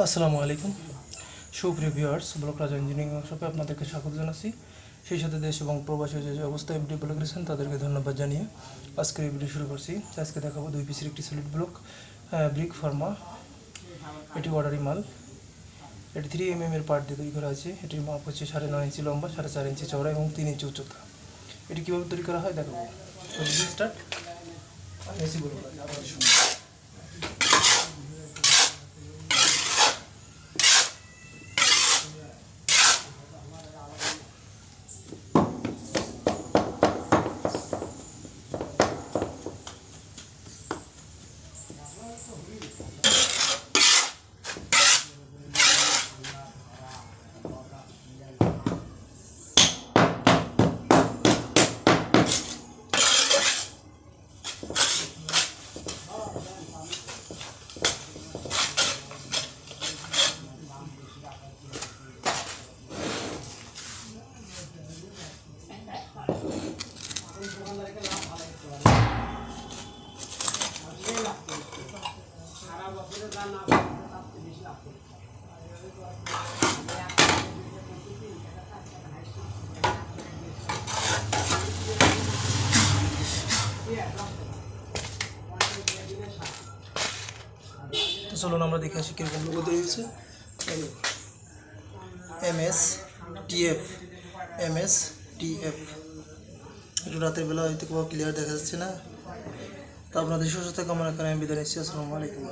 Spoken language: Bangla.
আসসালামু আলাইকুম। সুপ্রিয় ভিউয়ার্স, ব্লক রাজা ইঞ্জিনিয়ারিং ওয়ার্কশপে আপনাদেরকে স্বাগত জানাচ্ছি। সেই সাথে দেশ এবং প্রবাসী যে যে অবস্থায় ভিডিও ব্লক করেছেন তাদেরকে ধন্যবাদ জানিয়ে আজকের এই ভিডিও শুরু করছি। আজকে দেখাবো দুই পিসের একটি সলিড ব্লক ব্রিক ফার্মা এটি অর্ডারি মাল এটি থ্রি এম এম এর পার্ট দিয়ে তৈরি করা আছে। এটির মাপ হচ্ছে সাড়ে নয় ইঞ্চি লম্বা, সাড়ে চার ইঞ্চি চওড়া এবং তিন ইঞ্চি উচ্চতা। এটি কীভাবে তৈরি করা হয়? দেখাবো। স্টার্ট এসি いいですね。চলুন আমরা দেখে আসি কীরকম তৈরি হয়েছে। M S TF M S TF একটু রাতের বেলা হয়তো খুব ক্লিয়ার দেখা যাচ্ছে না। তো আপনাদের সুস্থতা কামনা করে আমি বিদায় নিচ্ছি। আসসালামু আলাইকুম।